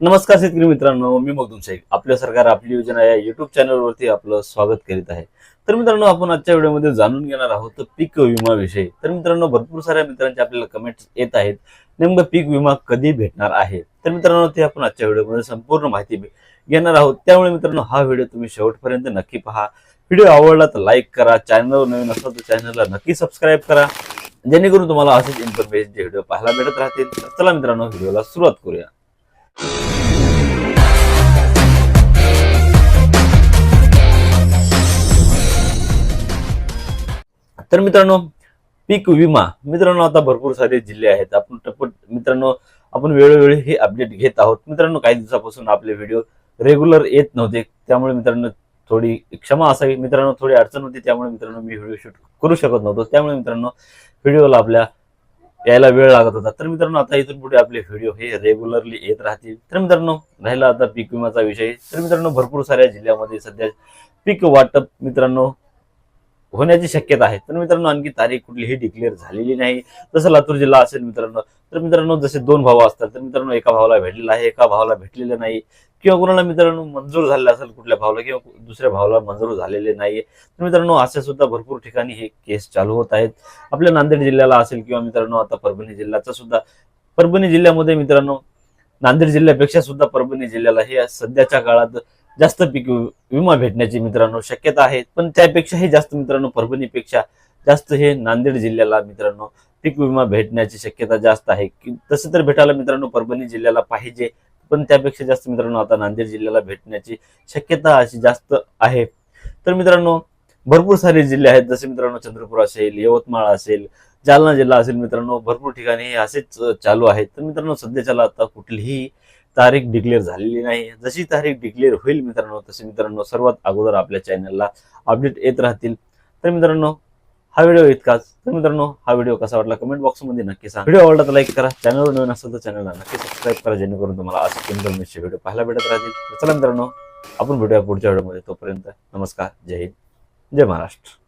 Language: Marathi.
नमस्कार शेतकरी मित्रांनो मी मगदूम शेख. आपल्या सरकार आपली योजना या युट्यूब चॅनलवरती आपलं स्वागत करीत आहे. तर मित्रांनो आपण आजच्या व्हिडिओमध्ये जाणून घेणार आहोत पीक विमाविषयी तर मित्रांनो भरपूर साऱ्या मित्रांचे आपल्याला कमेंट्स येत आहेत. नेमकं पीक विमा कधी भेटणार आहे? तर मित्रांनो ते आपण आजच्या व्हिडिओमध्ये संपूर्ण माहिती घेणार आहोत. त्यामुळे मित्रांनो हा व्हिडिओ तुम्ही शेवटपर्यंत नक्की पहा. व्हिडिओ आवडला तर लाईक करा. चॅनलवर नवीन असाल तर चॅनलला नक्की सबस्क्राईब करा. जेणेकरून तुम्हाला असेच इन्फॉर्मेशन व्हिडिओ पाहायला भेटत राहतील. चला मित्रांनो व्हिडिओला सुरुवात करूया. तर मित्रांनो पीक विमा. मित्रांनो आता भरपूर सारे जिल्हे आहेत. आपण टप्पट मित्रांनो आपण वेळोवेळी हे अपडेट घेत आहोत. मित्रांनो काही दिवसापासून आपले व्हिडिओ रेग्युलर येत नव्हते. त्यामुळे मित्रांनो थोडी क्षमा असावी. मित्रांनो थोडी अडचण होती. त्यामुळे मित्रांनो मी व्हिडिओ शूट करू शकत नव्हतो. त्यामुळे मित्रांनो व्हिडिओला आपल्या यायला वेळ लागत होता. तर मित्रांनो आता इथून पुढे आपले व्हिडिओ हे रेग्युलरली येत राहतील. तर मित्रांनो राहिला आता पीक विमाचा विषय. तर मित्रांनो भरपूर साऱ्या जिल्ह्यामध्ये सध्या पीक वाटप मित्रांनो होण्याची शक्यता आहे. तर मित्रांनो आणखी तारीख कुठलीही डिक्लेअर झालेली नाही. जसं लातूर जिल्हा असेल मित्रांनो तर मित्रांनो जसे दोन भाव असतात तर मित्रांनो एका भावाला भेटलेला आहे एका भावाला भेटलेलं नाही. किंवा कोणाला मित्रांनो मंजूर झालेलं असेल कुठल्या भावाला किंवा दुसऱ्या भावाला मंजूर झालेले नाही. तर मित्रांनो असे सुद्धा भरपूर ठिकाणी हे केस चालू होत आहेत. आपल्या नांदेड जिल्ह्याला असेल किंवा मित्रांनो आता परभणी जिल्ह्याचा सुद्धा. परभणी जिल्ह्यामध्ये मित्रांनो नांदेड जिल्ह्यापेक्षा सुद्धा परभणी जिल्ह्याला हे सध्याच्या काळात जास्त पीक विमा भेटण्याची मित्रांनो शक्यता आहे पण त्यापेक्षाही जास्त मित्रांनो परभणीपेक्षा जास्त हे नांदेड जिल्ह्याला मित्रांनो पीक विमा भेटण्याची शक्यता जास्त आहे. की तसं तर भेटायला मित्रांनो परभणी जिल्ह्याला पाहिजे. पण त्यापेक्षा जास्त मित्रांनो आता नांदेड जिल्ह्याला भेटण्याची शक्यता अशी जास्त आहे. तर मित्रांनो भरपूर सारे जिल्हे आहेत. जसे मित्रांनो चंद्रपूर असेल यवतमाळ असेल जालना जिल्हा असेल मित्रांनो भरपूर ठिकाणी हे असेच चालू आहेत. तर मित्रांनो सध्याच्याला आता कुठलीही तारीख डिक्लेअर झालेली नाही. जशी तारीख डिक्लेअर होईल मित्रांनो तसे मित्रांनो सर्वात अगोदर आपल्या चॅनलला अपडेट येत राहतील. तर मित्रांनो हा व्हिडिओ इतकाच. तर मित्रांनो हा व्हिडिओ कसा वाटला कमेंट बॉक्समध्ये नक्की सांगा. व्हिडिओ आवडला तर लाईक करा. चॅनलवर नवीन असेल तर चॅनलला नक्की सबस्क्राईब करा जेणेकरून तुम्हाला असे इन्फॉर्मेशन व्हिडिओ पाहायला भेटत राहतील. चला मित्रांनो आपण भेटूया पुढच्या व्हिडिओमध्ये तोपर्यंत नमस्कार. जय हिंद. जय महाराष्ट्र.